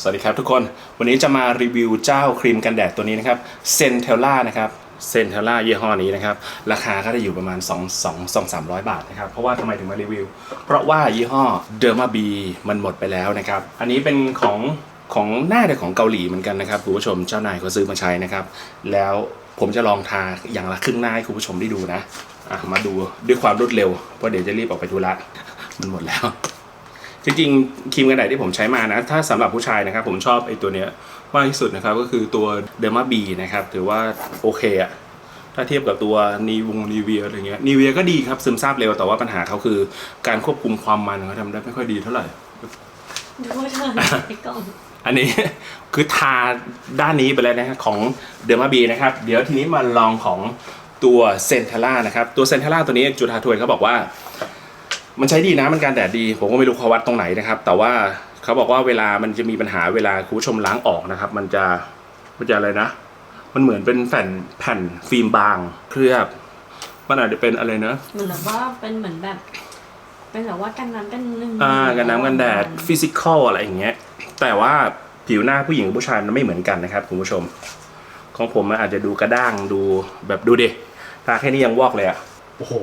สวัสดีครับทุกคน วันนี้จะมารีวิวเจ้าครีมกันแดดตัวนี้นะครับเซนเทลล่านะครับเซนเทลล่ายี่ห้อนี้นะครับ ราคาก็จะอยู่ประมาณ 2 2 2 300 บาทนะครับ เพราะว่าทำไมถึงมารีวิว เพราะว่ายี่ห้อเดอร์มาบีมันหมดไปแล้วนะครับ อันนี้เป็นของของหน้าเด็กของเกาหลีเหมือนกันนะครับคุณผู้ชมเจ้านายเขาซื้อมาใช้นะครับ แล้วผมจะลองทาอย่างละครึ่งหน้าให้คุณผู้ชมได้ดูนะะมาดูด้วยความรวดเร็วเพราะเดี๋ยวจะรีบออกไปธุระมันหมดแล้ว จริงๆครีมกันแดดที่ผมใช้มานะ ถ้าสำหรับผู้ชายนะครับ ผมชอบไอ้ตัวเนี้ยมากที่สุดนะครับ ก็คือตัวเดอร์มาบีนะครับ ถือว่าโอเคอะถ้าเทียบกับตัวนีวงนีเวียอะไรเงี้ยนีเวียก็ดีครับซึมซาบเร็วแต่ว่าปัญหาเขาคือการควบคุมความมันเขาทำได้ไม่ค่อยดีเท่าไหร่ดูเธอไอ้กล้องอันนี้คือทาด้านนี้ไปแล้วนะครับของเดอร์มาบีนะครับ เดี๋ยวทีนี้มาลองของตัวเซนเทล่านะครับ ตัวเซนเทล่าตัวนี้จุธาทวยเขาบอกว่า มันใช้ดีนะมันการแดดดี ผมก็ไม่รู้เขาวัดตรงไหนนะครับ แต่ว่าเขาบอกว่าเวลามันจะมีปัญหาเวลาคุณผู้ชมล้างออกนะครับ มันจะมันจะอะไรนะ มันเหมือนเป็นแผ่นแผ่นฟิล์มบางเคลือบมันอาจจะเป็นอะไรนะเหมือนแบบว่าเป็นเหมือนแบบ เป็นแบบว่ากันน้ำกันหนึ่งอ่ากันน้ำกันแดดฟิสิกอลอะไรอย่างเงี้ย แต่ว่าผิวหน้าผู้หญิงกับผู้ชายมันไม่เหมือนกันนะครับคุณผู้ชม ของผมมันอาจจะดูกระด้างดูแบบดูดิทาแค่นี้ยังวอกเลยอะโอ้โห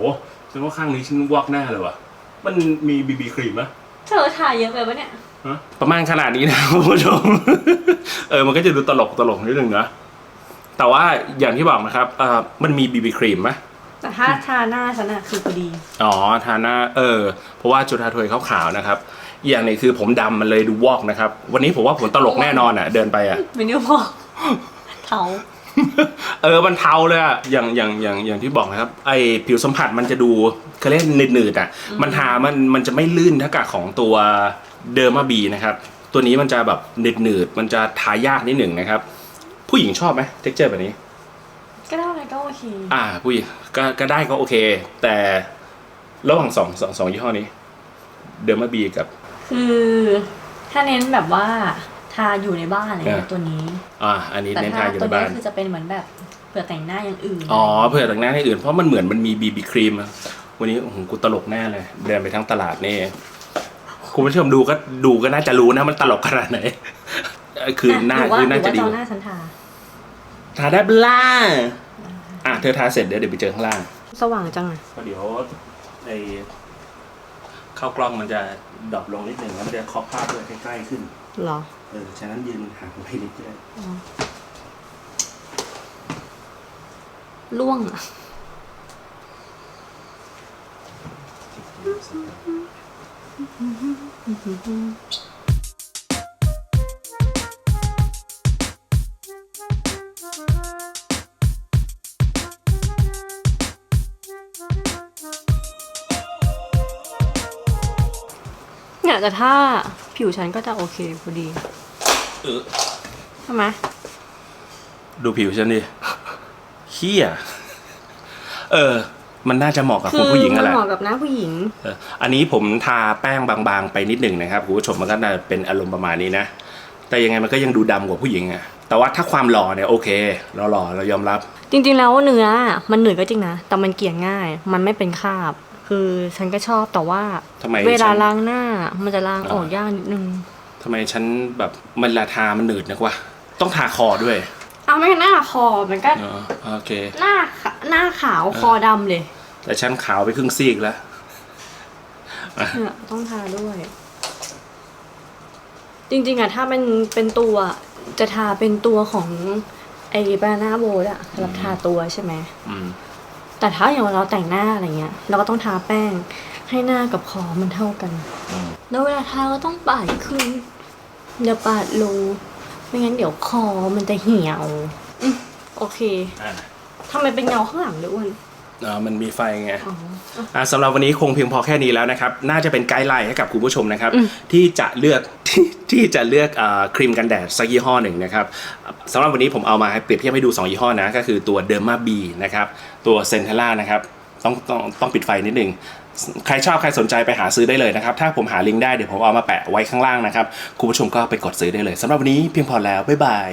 ฉันว่าข้างนี้ฉันวอกหน้าเลยวะ มันมีบีบีครีมไหมเธอถ่ายเยอะไปปะเนี่ยฮะประมาณขนาดนี้นะคุณผู้ชม เออมันก็จะดูตลกตลกนิดนึงนะแต่ว่าอย่างที่บอกนะครับเอ่อมันมีบีบีครีมไหมแต่ถ้าทาหน้าฉันอะคือพอดี อ๋อทาหน้าเออ เพราะว่าจุธาทวยขาวๆนะครับอีกอย่างหนึงคือผมดำมันเลยดูวอกนะครับ วันนี้ผมว่าผมตลกแน่นอนอะ เดินไปอะ ไม่ได้บอกเทา เออมันเทาเลยอะอย่างอย่างอย่างอย่างที่บอกนะครับ ไอผิวสัมผัสมันจะดูเขาเรียกหนืดๆอะ มันทามันมันจะไม่ลื่นเท่ากับของตัวเดอร์มาบีนะครับ ตัวนี้มันจะแบบหนืดๆมันจะทายากนิดหนึ่งนะครับ ผู้หญิงชอบไหมเท็กเจอร์แบบนี้ ก็ได้ก็โอเคอ่าผู้หญิงก็ก็ได้ก็โอเค แต่ระหว่างสองสองสองยี่ห้อนี้ เดอร์มาบีกับ คือ ถ้าเน้นแบบว่า ทาอยู่ในบ้านอะไรเงี้เอยอตัวนี้อ่าอันนี้แต่เน้นถ้าทาอยู่ตัในวนี้บ้านคือจะเป็นเหมือนแบบเผื่อแต่งหน้าอย่างอื่น อ๋อเผื่อแต่งหน้าให้อื่นเพราะมันเหมือนมันมีบีบีครีมอะวันนี้โอ้โหกูตลกแน่เลย เดินไปทั้งตลาดนี่คุณผู้ชมดูก็ดูก็น่าจะรู้นะมันตลกขนาดไหนเออคือหน้ารืว่าคือน่าจะหดีรือว่าจะเอาหน้าฉันทาทาได้บล่าอะเธอทาเสร็จเดี๋ยวเดี๋ยวไปเจอข้างล่าง สว่างจังอะเพราะเดี๋ยวไอเข้ากล้องมันจะ ดรอปลงนิดหนึ่งแล้วมันจะเคาะภาพเลยใกล้ๆขึ้นหรอ เออ ฉะนั้นยืนห่างไปนิดก็ได้ล่วงอะ เนี่ยแต่ถ้าผิวฉันก็จะโอเคพอดีเออใช่ไหมดูผิวฉันดิเฮียเออ มันน่าจะเหมาะกับคืคุณอผู้หญิงมัอะนแหละเหมาะกับหน้าผู้หญิงเอออันนี้ผมทาแป้งบางๆ ไปนิดหนึ่งนะครับคุณผู้ชมมันก็น่าจะเป็นอารมณ์ประมาณนี้นะแต่ยังไงมันก็ยังดูดำกว่าผู้หญิงอะแต่ว่าถ้าความหล่อเนี่ยโอเคเราหล่อเรายอมรับ จริงๆแล้วเนื้อมันเหนื่อยก็จริงนะแต่มันเกลี่ยง่าย มันไม่เป็นคราบ คือฉันก็ชอบแต่ว่าทำไมเวลาฉัน ล้างหน้ามันจะล้างอ่าออกยากนิดนึง ทำไมฉันแบบมันละทามันหนืดนักวะต้องทาคอด้วยเอาไม่หน้าคอมันก็เออโอเค หน้าขะหน้าขาวคอดำเลยแต่ฉันขาวไปครึ่งซีกแล้ว เนี่ยต้องทาด้วย จริง ๆอะถ้าเป็นเป็นตัวจะทาเป็นตัวของไอ้บานาโบดอะสำหรับทาตัวใช่ไหม อืม แต่ถ้าอย่างเราแต่งหน้าอะไรเงี้ย เราก็ต้องทาแป้งให้หน้ากับคอมันเท่ากันอืมแล้วเวลาทาก็ต้องปาดขึ้นอย่าปาดลงไม่งั้นเดี๋ยวคอมันจะเหี่ยวอืมโอเคอ่าทำไมเป็นเงาข้างหลังด้วยอ้วน อ่ามันมีไฟไงอ๋ออะสำหรับวันนี้คงเพียงพอแค่นี้แล้วนะครับ น่าจะเป็นไกด์ไลน์ให้กับคุณผู้ชมนะครับอืมที่จะเลือกที่ที่จะเลือกอาครีมกันแดดสักยี่ห้อหนึ่งนะครับสำหรับวันนี้ผมเอามาให้เปรียบเทียบให้ดู 2 ยี่ห้อนะ ก็คือตัวเดอร์มาบีนะครับ ตัวเซนเทล่านะครับต้องต้องต้องปิดไฟนิดหนึ่งใครชอบใครสนใจไปหาซื้อได้เลยนะครับ ถ้าผมหาลิงก์ได้เดี๋ยวผมเอามาแปะไว้ข้างล่างนะครับ คุณผู้ชมก็ไปกดซื้อได้เลยสำหรับวันนี้เพียงพอแล้วบ๊ายบาย